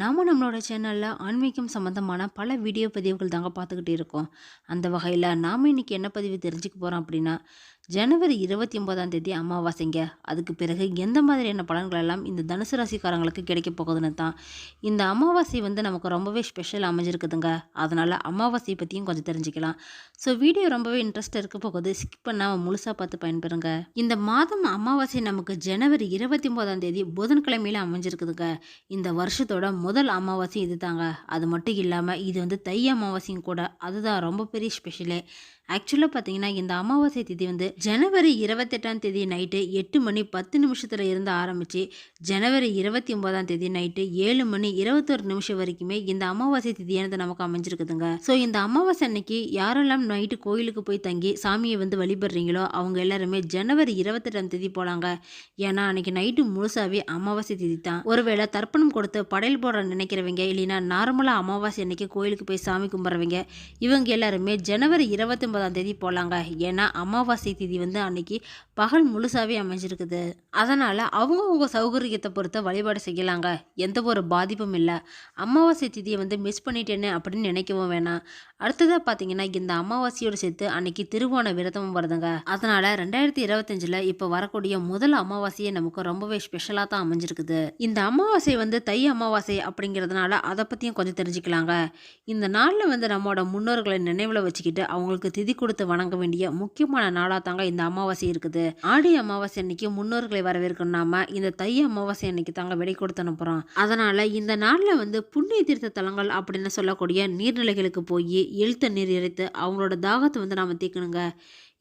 நாம நம்மளோட சேனலில் ஆன்மீகம் சம்மந்தமான பல வீடியோ பதிவுகள் தாங்க பார்த்துக்கிட்டு இருக்கோம். அந்த வகையில் நாம் இன்னைக்கு என்ன பதிவு தெரிஞ்சுக்க போகிறோம் அப்படின்னா ஜனவரி இருபத்தி ஒன்பதாம் தேதி அமாவாசைங்க. அதுக்கு பிறகு எந்த மாதிரியான பலன்கள் எல்லாம் இந்த தனுசு ராசிக்காரங்களுக்கு கிடைக்க போகுதுன்னு தான். இந்த அமாவாசை வந்து நமக்கு ரொம்பவே ஸ்பெஷல் அமைஞ்சிருக்குதுங்க. அதனால் அமாவாசையை பற்றியும் கொஞ்சம் தெரிஞ்சுக்கலாம். ஸோ வீடியோ ரொம்பவே இன்ட்ரெஸ்ட் இருக்க போகுது. ஸ்கிப் பண்ணாமல் முழுசாக பார்த்து பயன்பெறுங்க. இந்த மாதம் அமாவாசை நமக்கு ஜனவரி இருபத்தி ஒன்பதாம் தேதி புதன்கிழமையில் அமைஞ்சிருக்குதுங்க. இந்த வருஷத்தோட முதல் அமாவாசை இது தாங்க அது மட்டும் இல்லாமல் இது வந்து தை அமாவாசையும் கூட. அதுதான் ரொம்ப பெரிய ஸ்பெஷலே ஆக்சுவலாக பார்த்தீங்கன்னா இந்த அமாவாசை திதி வந்து ஜனவரி இருபத்தெட்டாம் தேதி நைட்டு எட்டு மணி பத்து நிமிஷத்தில் இருந்து ஆரம்பித்து ஜனவரி இருபத்தி ஒன்பதாம் தேதி நைட்டு ஏழு மணி இருபத்தொரு நிமிஷம் வரைக்குமே இந்த அமாவாசை திதியானது நமக்கு அமைஞ்சிருக்குதுங்க. ஸோ இந்த அமாவாசை அன்னைக்கு யாரெல்லாம் நைட்டு கோயிலுக்கு போய் தங்கி சாமியை வந்து வழிபடுறீங்களோ அவங்க எல்லாருமே ஜனவரி இருபத்தெட்டாம் தேதி போகலாங்க ஏன்னா அன்னைக்கு நைட்டு முழுசாகவே அமாவாசை திதி தான். ஒருவேளை தர்ப்பணம் கொடுத்து படையல் போட நினைக்கிறவங்க இல்லைன்னா நார்மலாக அமாவாசை அன்னைக்கு கோயிலுக்கு போய் சாமி கும்பிட்றவங்க இவங்க எல்லாருமே ஜனவரி இருபத்தி ஒன்பதாம் தேதி போகலாங்க ஏன்னா அமாவாசை தேதி வந்து அன்னைக்கு பகல் முழுசாகவே அமைஞ்சிருக்குது. அதனால் அவங்கவுங்க சௌகரியத்தை பொறுத்த வழிபாடு செய்யலாங்க. எந்த ஒரு பாதிப்பும் இல்லை. அமாவாசை திதியை வந்து மிஸ் பண்ணிட்டேன்னு அப்படின்னு நினைக்கவும் வேணாம். அடுத்ததாக பார்த்தீங்கன்னா இந்த அமாவாசையோடு சேர்த்து அன்னைக்கு திருவோண விரதமும் வருதுங்க. அதனால் ரெண்டாயிரத்தி இருபத்தஞ்சில் இப்போ வரக்கூடிய முதல் அமாவாசையை நமக்கு ரொம்பவே ஸ்பெஷலாக தான் அமைஞ்சிருக்குது. இந்த அமாவாசை வந்து தை அமாவாசை அப்படிங்கிறதுனால அதை பற்றியும் கொஞ்சம் தெரிஞ்சுக்கலாங்க. இந்த நாளில் வந்து நம்மளோட முன்னோர்களை நினைவில் வச்சுக்கிட்டு அவங்களுக்கு திதி கொடுத்து வணங்க வேண்டிய முக்கியமான நாளாக தாங்க இந்த அமாவாசை இருக்குது. ஆடி அமாவாசை அன்னைக்கு முன்னோர்களை வரவேற்கணும். இந்த தை அமாவாசை அன்னைக்கு தாங்க விடை கொடுத்து அனுப்புகிறோம் அதனால் இந்த நாளில் வந்து புண்ணிய தீர்த்த தலங்கள் அப்படின்னு சொல்லக்கூடிய நீர்நிலைகளுக்கு போய் எழுத்த நீர் இறைத்து அவங்களோட தாகத்தை வந்து நாம் தீர்க்கணுங்க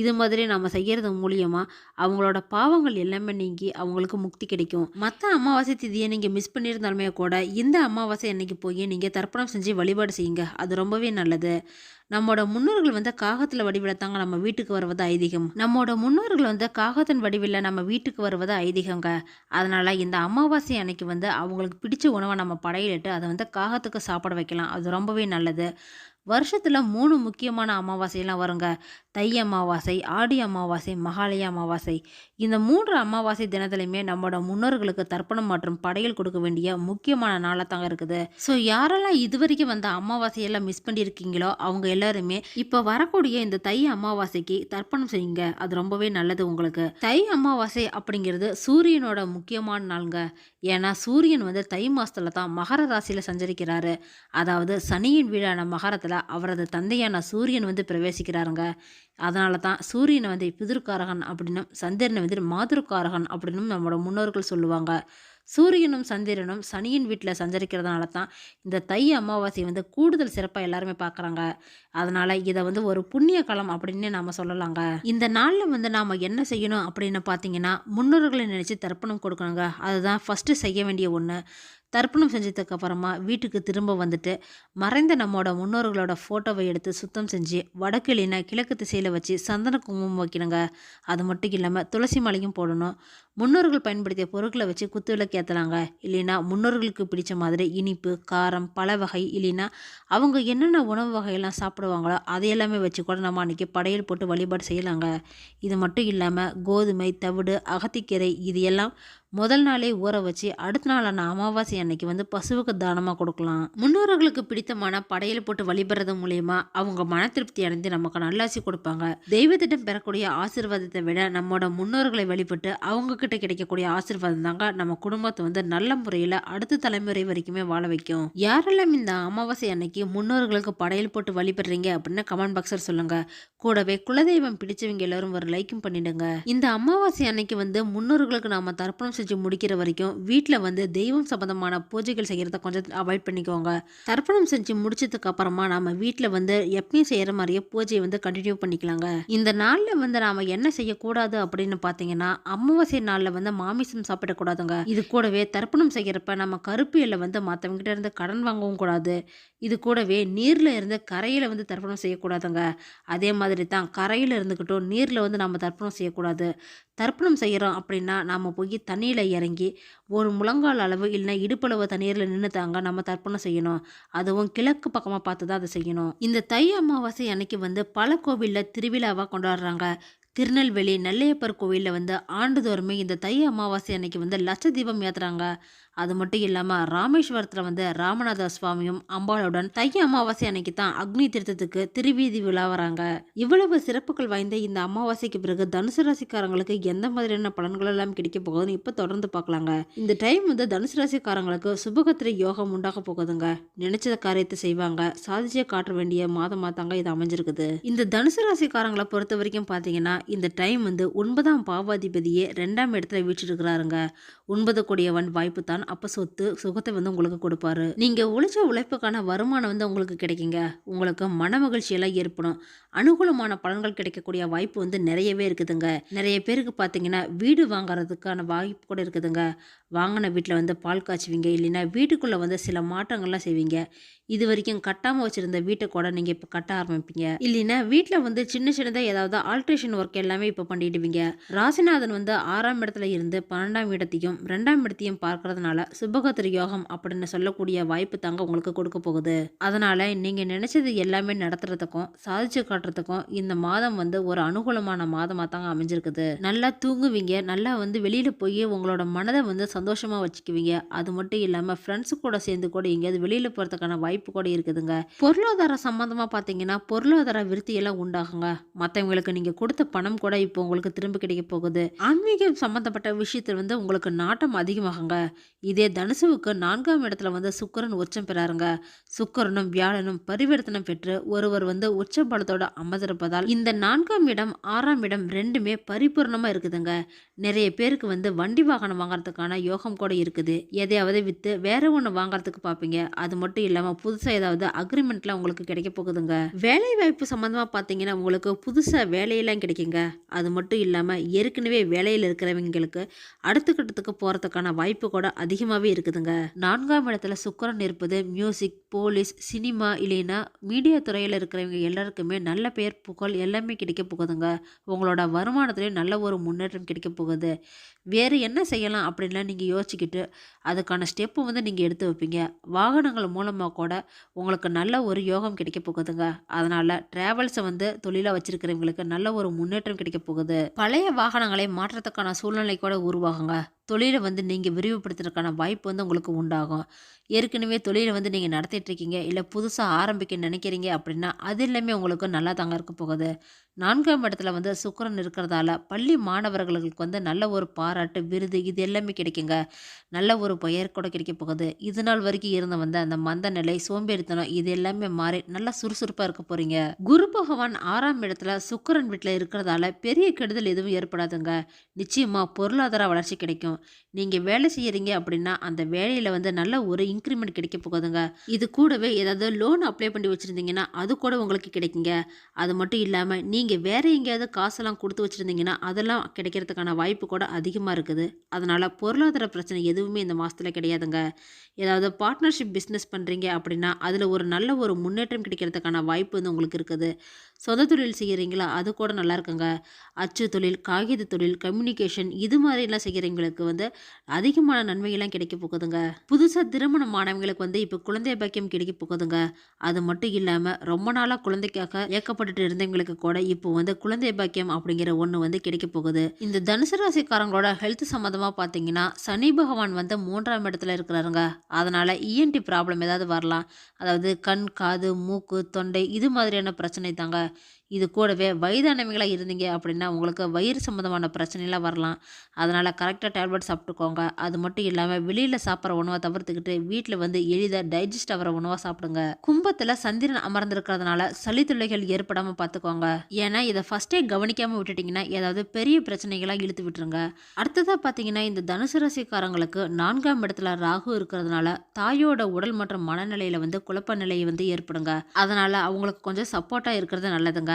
இது மாதிரி நம்ம செய்கிறது மூலியமாக அவங்களோட பாவங்கள் எல்லாமே நீங்கி அவங்களுக்கு முக்தி கிடைக்கும். மற்ற அமாவாசை திதியை நீங்கள் மிஸ் பண்ணியிருந்தாலுமே கூட இந்த அமாவாசை அன்னைக்கு போய் நீங்கள் தர்ப்பணம் செஞ்சு வழிபாடு செய்யுங்க. அது ரொம்பவே நல்லது. நம்மோட முன்னோர்கள் வந்து காகத்தில் வடிவில்தாங்க நம்ம வீட்டுக்கு வருவது ஐதீகம். நம்மோட முன்னோர்கள் வந்து காகத்தின் வடிவில் நம்ம வீட்டுக்கு வருவது ஐதீகங்க. அதனால் இந்த அமாவாசை அன்னைக்கு வந்து அவங்களுக்கு பிடிச்ச உணவை நம்ம படையிலிட்டு அதை வந்து காகத்துக்கு சாப்பிட வைக்கலாம். அது ரொம்பவே நல்லது. வருஷத்தில் மூணு முக்கியமான அமாவாசையெல்லாம் வருங்க. தை அமாவாசை ஆடி அமாவாசை மகாலய அமாவாசை. இந்த மூன்று அமாவாசை தினத்துலையுமே நம்மளோட முன்னோர்களுக்கு தர்ப்பணம் மற்றும் படையல் கொடுக்க வேண்டிய முக்கியமான நாளாக தாங்க இருக்குது. ஸோ யாரெல்லாம் இது வரைக்கும் வந்த அமாவாசையெல்லாம் மிஸ் பண்ணியிருக்கீங்களோ அவங்க எல்லாருமே இப்போ வரக்கூடிய இந்த தை அமாவாசைக்கு தர்ப்பணம் செய்யுங்க. அது ரொம்பவே நல்லது உங்களுக்கு. தை அமாவாசை அப்படிங்கிறது சூரியனோட முக்கியமான நாளுங்க. ஏன்னா சூரியன் வந்து தை மாதத்தில் தான் மகர ராசியில் சஞ்சரிக்கிறாரு. அதாவது சனியின் வீடான மகரத்தில் அவரது தந்தையான சூரியன் வந்து பிரவேசிக்கிறாருங்க. அதனால தான் சூரியனை வந்து பிதிர்காரகன் அப்படின்னும் சந்திரனை வந்து மாதுருக்காரகன் அப்படின்னும் நம்மளோட முன்னோர்கள் சொல்லுவாங்க. சூரியனும் சந்திரனும் சனியின் வீட்டில் சஞ்சரிக்கிறதுனால தான் இந்த தை அமாவாசை வந்து கூடுதல் சிறப்பாக எல்லாருமே பார்க்குறாங்க அதனால் இதை வந்து ஒரு புண்ணிய காலம் அப்படின்னு நாம் சொல்லலாங்க. இந்த நாளில் வந்து நாம் என்ன செய்யணும் அப்படின்னு பார்த்தீங்கன்னா முன்னோர்களை நினச்சி தர்ப்பணம் கொடுக்கணுங்க. அதுதான் ஃபஸ்ட்டு செய்ய வேண்டிய ஒன்று தர்ப்பணம் செஞ்சதுக்கு அப்புறமா வீட்டுக்கு திரும்ப வந்துட்டு மறைந்த நம்மளோட முன்னோர்களோட ஃபோட்டோவை எடுத்து சுத்தம் செஞ்சு வடக்கு இல்லைன்னா கிழக்கு திசையில் வச்சு சந்தன குங்குமம் வைக்கணுங்க. அது மட்டும் இல்லாமல் துளசி மாலையும் போடணும். முன்னோர்கள் பயன்படுத்திய பொருட்களை வச்சு குத்து விளக்கு ஏற்றலாங்க இல்லைன்னா முன்னோர்களுக்கு பிடிச்ச மாதிரி இனிப்பு காரம் பல வகை இல்லைன்னா அவங்க என்னென்ன உணவு வகையெல்லாம் சாப்பிடுவாங்களோ அதையெல்லாமே வச்சு கூட நம்ம அன்றைக்கி படையல் போட்டு வழிபாடு செய்யலாங்க. இது மட்டும் இல்லாமல் கோதுமை தவிடு அகத்திக்கீரை இது எல்லாம் முதல் நாளே ஊற வச்சு அடுத்த நாளான அமாவாசை அன்னைக்கு வந்து பசுவுக்கு தானமாக கொடுக்கலாம். முன்னோர்களுக்கு பிடித்தமான படையல் போட்டு வழிபடுறது மூலயமா அவங்க மன திருப்தி அடைந்து நமக்கு நல்லாசி கொடுப்பாங்க. தெய்வத்திடம் பெறக்கூடிய ஆசீர்வாதத்தை விட நம்மோட முன்னோர்களை வழிபட்டு அவங்க கிட்ட கிடைக்கக்கூடிய ஆசீர்வாதம் தாங்க நம்ம குடும்பத்தை வந்து நல்ல முறையில் அடுத்த தலைமுறை வரைக்குமே வாழ வைக்கும். யாரெல்லாம் இந்த அமாவாசை அன்னைக்கு முன்னோர்களுக்கு படையல் போட்டு வழிபடுறீங்க அப்படின்னு கமெண்ட் பாக்ஸில் சொல்லுங்க. கூடவே குலதெய்வம் பிடிச்சவங்க எல்லாரும் ஒரு லைக்கும் பண்ணிடுங்க. இந்த அமாவாசை அன்னைக்கு வந்து முன்னோர்களுக்கு நாம தர்ப்பணம் செஞ்சு முடிக்கிற வரைக்கும் வீட்டில் வந்து தெய்வம் சம்பந்தமான பூஜைகள் செய்கிறத கொஞ்சம் அவாய்ட் பண்ணிக்கோங்க. தர்ப்பணம் செஞ்சு முடிச்சதுக்கு அப்புறமா நாம வீட்டில் வந்து எப்பயும் செய்கிற மாதிரியே பூஜையை வந்து கண்டினியூ பண்ணிக்கலாங்க. இந்த நாளில் வந்து நாம என்ன செய்யக்கூடாது அப்படின்னு பார்த்தீங்கன்னா அமாவாசை நாளில் வந்து மாமிசம் சாப்பிடக்கூடாதுங்க. இது கூடவே தர்ப்பணம் செய்கிறப்ப நம்ம கருப்பு எல்லை வந்து மற்றவங்ககிட்ட இருந்து கடன் வாங்கவும் கூடாது. இது கூடவே நீரில் இருந்து கரையில் வந்து தர்ப்பணம் செய்யக்கூடாதுங்க. அதே மாதிரி தான் கரையில் இருந்துக்கிட்டும் நீரில் வந்து நம்ம தர்ப்பணம் செய்யக்கூடாது. தர்ப்பணம் செய்கிறோம் அப்படின்னா நாம் போய் தண்ணியில் இறங்கி ஒரு முழங்கால் அளவு இல்லைன்னா இடுப்பளவு தண்ணீரில் நின்று தாங்க நம்ம தர்ப்பணம் செய்யணும். அதுவும் கிழக்கு பக்கமாக பார்த்து தான் அதை செய்யணும். இந்த தை அமாவாசை அன்னைக்கு வந்து பல கோவிலில் திருவிழாவாக கொண்டாடுறாங்க. திருநெல்வேலி நெல்லையப்பர் கோவிலில் வந்து ஆண்டுதோறுமே இந்த தை அமாவாசை அன்னைக்கு வந்து லட்ச தீபம் ஏற்றுறாங்க அது மட்டும் இல்லாமல் ராமேஸ்வரத்தில் வந்து ராமநாத சுவாமியும் அம்பாளுடன் தை அமாவாசை அன்னைக்கு தான் அக்னி திருத்தத்துக்கு திருவீதி விழா வராங்க. இவ்வளவு சிறப்புகள் வாய்ந்த இந்த அமாவாசைக்கு பிறகு தனுசு ராசிக்காரங்களுக்கு எந்த மாதிரியான பலன்கள் எல்லாம் கிடைக்க போகுதுன்னு இப்போ தொடர்ந்து பார்க்கலாங்க இந்த டைம் வந்து தனுசு ராசிக்காரங்களுக்கு சுபகத்திரை யோகம் உண்டாக போகுதுங்க. நினைச்ச காரியத்தை செய்வாங்க. சாதிச்சே காட்ட வேண்டிய மாதம் தாங்க இது அமைஞ்சிருக்குது. இந்த தனுசு ராசிக்காரங்களை பொறுத்த வரைக்கும் பார்த்தீங்கன்னா இந்த டைம் வந்து ஒன்பதாம் பாவாதிபதியே ரெண்டாம் இடத்துல வீற்றிருக்கிறாருங்க. ஒன்பது கூடியவன் வாய்ப்பு தான் அப்போ சொத்து சுகத்தை வந்து உங்களுக்கு கொடுப்பாரு. நீங்கள் உழைச்ச உழைப்புக்கான வருமானம் வந்து உங்களுக்கு கிடைக்குங்க. உங்களுக்கு மன மகிழ்ச்சியெல்லாம் ஏற்படும். அனுகூலமான பலன்கள் கிடைக்கக்கூடிய வாய்ப்பு வந்து நிறையவே இருக்குதுங்க. நிறைய பேருக்கு பார்த்தீங்கன்னா வீடு வாங்குறதுக்கான வாய்ப்பு கூட இருக்குதுங்க. வாங்கின வீட்டில் வந்து பால் காய்ச்சுவீங்க. இல்லைன்னா வீட்டுக்குள்ளே வந்து சில மாற்றங்கள்லாம் செய்வீங்க. இது வரைக்கும் கட்டாமல் வச்சுருந்த வீட்டை கூட நீங்கள் இப்போ கட்ட ஆரம்பிப்பீங்க. இல்லைன்னா வீட்டில் வந்து சின்ன சின்னதாக ஏதாவது ஆல்ட்ரேஷன் ஒர்க் எல்லாமே இப்போ பண்ணிடுவீங்க. ராசிநாதன் வந்து ஆறாம் இடத்துல இருந்து பன்னெண்டாம் இடத்தையும் ரெண்டாம் இடத்தையும் பார்க்கறதுனால சுபகத்திர யோகம் அப்படின்னு சொல்லக்கூடிய வாய்ப்பு தாங்க உங்களுக்கு கொடுக்க போகுது. அதனால் நீங்கள் நினச்சது எல்லாமே நடத்துறதுக்கும் சாதிச்சு மாற்றத்துக்கும் இந்த மாதம் வந்து ஒரு அனுகூலமான மாதமாக தாங்க அமைஞ்சிருக்குது. நல்லா தூங்குவீங்க. நல்லா வந்து வெளியில் போய் உங்களோட மனதை வந்து சந்தோஷமாக வச்சுக்குவீங்க. அது மட்டும் இல்லாமல் ஃப்ரெண்ட்ஸு கூட சேர்ந்து கூட எங்கேயாவது வெளியில் போகிறதுக்கான வாய்ப்பு கூட இருக்குதுங்க. பொருளாதார சம்மந்தமாக பார்த்தீங்கன்னா பொருளாதார விருத்தியெல்லாம் உண்டாகுங்க. மற்றவங்களுக்கு நீங்கள் கொடுத்த பணம் கூட இப்போ உங்களுக்கு திரும்ப கிடைக்க போகுது. ஆன்மீகம் சம்மந்தப்பட்ட விஷயத்தில் வந்து உங்களுக்கு நாட்டம் அதிகமாகுங்க. இதே தனுசுவுக்கு நான்காம் இடத்துல வந்து சுக்கரன் உச்சம் பெறாருங்க. சுக்கரனும் வியாழனும் பரிவர்த்தனம் பெற்று ஒருவர் வந்து உச்ச பலத்தோட அமர்ந்திருப்பதால் இந்த நான்காம் இடம் ஆறாம் இடம் ரெண்டுமே பரிபூர்ணமாக இருக்குதுங்க. நிறைய பேருக்கு வந்து வண்டி வாகனம் வாங்குறதுக்கான யோகம் கூட இருக்குது. எதையாவது விற்று வேற ஒன்று வாங்குறதுக்கு பார்ப்பீங்க அது மட்டும் இல்லாமல் புதுசாக ஏதாவது அக்ரிமெண்ட்லாம் உங்களுக்கு கிடைக்க போகுதுங்க. வேலை வாய்ப்பு சம்மந்தமாக பார்த்தீங்கன்னா உங்களுக்கு புதுசாக வேலையெல்லாம் கிடைக்குங்க. அது மட்டும் இல்லாமல் ஏற்கனவே வேலையில் இருக்கிறவங்களுக்கு அடுத்த கட்டத்துக்கு போகிறதுக்கான வாய்ப்பு கூட அதிகமாகவே இருக்குதுங்க. நான்காம் இடத்துல சுக்கரன் இருப்பது மியூசிக் போலீஸ் சினிமா இல்லைன்னா மீடியா துறையில் இருக்கிறவங்க எல்லாருக்குமே நல்ல நல்ல பெயர் புகழ் எல்லாமே கிடைக்க போகுதுங்க. உங்களோட வருமானத்துலேயும் நல்ல ஒரு முன்னேற்றம் கிடைக்க போகுது. வேறு என்ன செய்யலாம் அப்படின்லாம் நீங்கள் யோசிச்சுக்கிட்டு அதுக்கான ஸ்டெப்பு வந்து நீங்கள் எடுத்து வைப்பீங்க. வாகனங்கள் மூலமாக கூட உங்களுக்கு நல்ல ஒரு யோகம் கிடைக்க போகுதுங்க. அதனால் ட்ராவல்ஸை வந்து தொழிலாக வச்சுருக்கிறவங்களுக்கு நல்ல ஒரு முன்னேற்றம் கிடைக்க போகுது. பழைய வாகனங்களை மாற்றத்துக்கான சூழ்நிலை கூட உருவாகுங்க. தொழிலை வந்து நீங்கள் விரிவுபடுத்துறதுக்கான வாய்ப்பு வந்து உங்களுக்கு உண்டாகும். ஏற்கனவே தொழிலை வந்து நீங்கள் நடத்திட்டு இருக்கீங்க. இல்லை புதுசாக ஆரம்பிக்க நினைக்கிறீங்க அப்படின்னா அது எல்லாமே உங்களுக்கு நல்லா தாங்க இருக்க போகுது. நான்காம் இடத்துல வந்து சுக்கரன் இருக்கிறதால பள்ளி மாணவர்களுக்கு வந்து நல்ல ஒரு பாராட்டு விருது இது எல்லாமே கிடைக்குங்க. நல்ல ஒரு பெயர் கூட கிடைக்க போகுது. இது நாள் வரைக்கும் இருந்த வந்து அந்த மந்த நிலை சோம்பேறித்தனம் இது எல்லாமே மாறி நல்லா சுறுசுறுப்பாக இருக்க போகிறீங்க குரு பகவான் ஆறாம் இடத்துல சுக்கரன் வீட்டில் இருக்கிறதால பெரிய கெடுதல் எதுவும் ஏற்படாதுங்க. நிச்சயமாக பொருளாதார வளர்ச்சி கிடைக்கும். நீங்கள் வேலை செய்கிறீங்க அப்படின்னா அந்த வேலையில் வந்து நல்ல ஒரு இன்க்ரிமெண்ட் கிடைக்க போகுதுங்க. இது கூடவே ஏதாவது லோன் அப்ளை பண்ணி வச்சுருந்தீங்கன்னா அது கூட உங்களுக்கு கிடைக்குங்க. அது மட்டும் இல்லாமல் நீங்கள் வேறு எங்கேயாவது காசெல்லாம் கொடுத்து வச்சுருந்தீங்கன்னா அதெல்லாம் கிடைக்கிறதுக்கான வாய்ப்பு கூட அதிகமாக இருக்குது. அதனால் பொருளாதார பிரச்சனை எதுவுமே இந்த மாதத்தில் கிடையாதுங்க. ஏதாவது பார்ட்னர்ஷிப் பிஸ்னஸ் பண்ணுறீங்க அப்படின்னா அதில் ஒரு நல்ல ஒரு முன்னேற்றம் கிடைக்கிறதுக்கான வாய்ப்பு வந்து உங்களுக்கு இருக்குது. சொந்த தொழில் செய்கிறீங்களா அது கூட நல்லா இருக்குங்க. அச்சு தொழில் காகித தொழில் கம்யூனிகேஷன் இது மாதிரிலாம் செய்கிறவங்களுக்கு வந்து அதிகமான நன்மைகள்லாம் கிடைக்க போகுதுங்க. புதுசாக திருமணம் ஆனவங்களுக்கு வந்து இப்போ குழந்தை பாக்கியம் கிடைக்க போகுதுங்க. அது மட்டும் இல்லாமல் ரொம்ப நாளாக குழந்தைக்காக ஏக்கப்பட்டுட்டு இருந்தவங்களுக்கு கூட இப்போ வந்து குழந்தை பாக்கியம் அப்படிங்கிற ஒன்று வந்து கிடைக்க போகுது. இந்த தனுசு ராசிக்காரங்களோட ஹெல்த் சம்மந்தமாக பார்த்தீங்கன்னா சனி பகவான் வந்து மூன்றாம் இடத்துல இருக்கிறாருங்க. அதனால் இஎன்டி ப்ராப்ளம் ஏதாவது வரலாம். அதாவது கண் காது மூக்கு தொண்டை இது மாதிரியான பிரச்சனை தாங்க. இது கூடவே வயதானவங்களாக இருந்தீங்க அப்படின்னா உங்களுக்கு வயிறு சம்மந்தமான பிரச்சனைலாம் வரலாம். அதனால் கரெக்டாக டேப்லெட் சாப்பிட்டுக்கோங்க. அது மட்டும் இல்லாமல் வெளியில் சாப்பிட்ற உணவை தவிர்த்துக்கிட்டு வீட்டில் வந்து எளிதாக டைஜஸ்ட் ஆகிற உணவாக சாப்பிடுங்க. கும்பத்தில் சந்திரன் அமர்ந்திருக்கிறதுனால சளி தொல்லைகள் ஏற்படாமல் பார்த்துக்கோங்க. ஏன்னா இதை ஃபஸ்ட்டே கவனிக்காமல் விட்டுட்டிங்கன்னா ஏதாவது பெரிய பிரச்சனைகளாக இழுத்து விட்டுருங்க. அடுத்ததாக பார்த்தீங்கன்னா இந்த தனுசு ராசிக்காரங்களுக்கு நான்காம் இடத்துல ராகு இருக்கிறதுனால தாயோட உடல் மற்றும் மனநிலையில் வந்து குழப்ப நிலையை வந்து ஏற்படுங்க. அதனால் அவங்களுக்கு கொஞ்சம் சப்போர்ட்டாக இருக்கிறது நல்லதுங்க.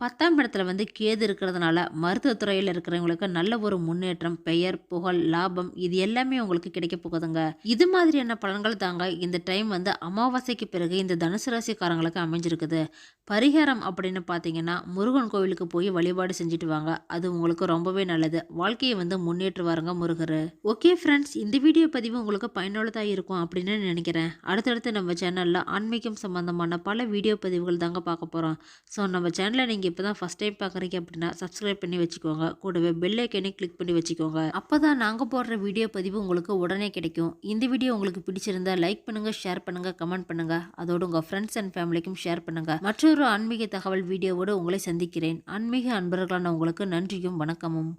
பத்தாம் இடத்துல வந்து கேது இருக்கிறதுனால மருத்துவத்துறையில் இருக்கிறவங்களுக்கு நல்ல ஒரு முன்னேற்றம் பெயர் புகழ் லாபம் இது எல்லாமே உங்களுக்கு கிடைக்க போகுதுங்க. இது மாதிரியான பலன்கள் தாங்க இந்த டைம் வந்து அமாவாசைக்கு பிறகு இந்த தனுசு ராசிக்காரங்களுக்கு அமைஞ்சிருக்குது. பரிகாரம் அப்படின்னு பார்த்தீங்கன்னா முருகன் கோவிலுக்கு போய் வழிபாடு செஞ்சுட்டு வாங்க. அது உங்களுக்கு ரொம்பவே நல்லது. வாழ்க்கையை வந்து முன்னேற்றுவாருங்க முருகர். ஓகே ஃப்ரெண்ட்ஸ் இந்த வீடியோ பதிவு உங்களுக்கு பயனுள்ளதாக இருக்கும் அப்படின்னு நினைக்கிறேன். அடுத்தடுத்து நம்ம சேனலில் ஆன்மீகம் சம்பந்தமான பல வீடியோ பதிவுகள் தாங்க பார்க்க போகிறோம் ஸோ நம்ம சேனலை நீங்கள் நீங்கள் இப்போ தான் ஃபஸ்ட் டைம் பார்க்குறீங்க அப்படின்னா சப்ஸ்கிரைப் பண்ணி வச்சுக்கோங்க. கூடவே பெல் ஐக்கனே கிளிக் பண்ணி வச்சுக்கோங்க. அப்போ தான் நாங்கள் போடுற வீடியோ பதிவு உங்களுக்கு உடனே கிடைக்கும். இந்த வீடியோ உங்களுக்கு பிடிச்சிருந்தா லைக் பண்ணுங்கள் ஷேர் பண்ணுங்கள் கமெண்ட் பண்ணுங்கள் அதோடு உங்கள் ஃப்ரெண்ட்ஸ் அண்ட் ஃபேமிலிக்கும் ஷேர் பண்ணுங்கள் மற்றொரு ஆன்மீக தகவல் வீடியோவோடு உங்களை சந்திக்கிறேன். ஆன்மீக அன்பர்களான உங்களுக்கு நன்றியும் வணக்கமும்.